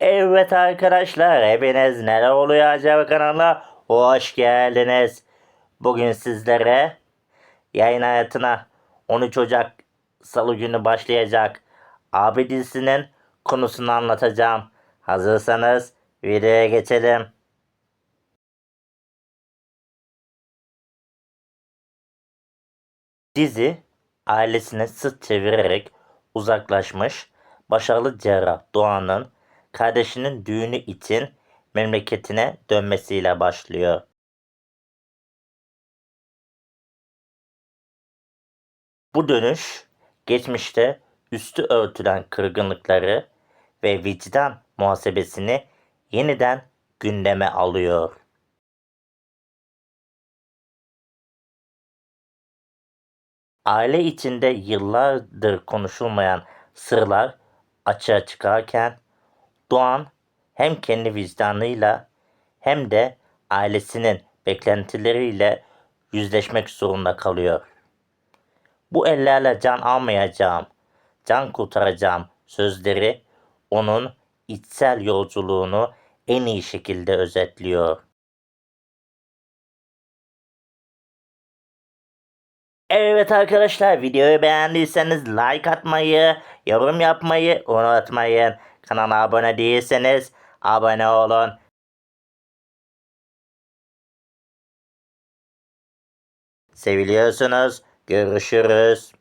Evet arkadaşlar hepiniz neler oluyor acaba kanalına hoş geldiniz. Bugün sizlere yayın hayatına 13 Ocak Salı günü başlayacak Abi dizisinin konusunu anlatacağım. Hazırsanız videoya geçelim. Dizi ailesine sırt çevirerek uzaklaşmış başarılı cerrah Doğan'ın kardeşinin düğünü için memleketine dönmesiyle başlıyor. Bu dönüş geçmişte üstü örtülen kırgınlıkları ve vicdan muhasebesini yeniden gündeme alıyor. Aile içinde yıllardır konuşulmayan sırlar açığa çıkarken Doğan hem kendi vicdanıyla hem de ailesinin beklentileriyle yüzleşmek zorunda kalıyor. Bu ellerle can almayacağım, can kurtaracağım sözleri onun içsel yolculuğunu en iyi şekilde özetliyor. Evet arkadaşlar videoyu beğendiyseniz like atmayı, yorum yapmayı unutmayın. Kanala abone değilseniz abone olun. Seviliyorsunuz. Görüşürüz.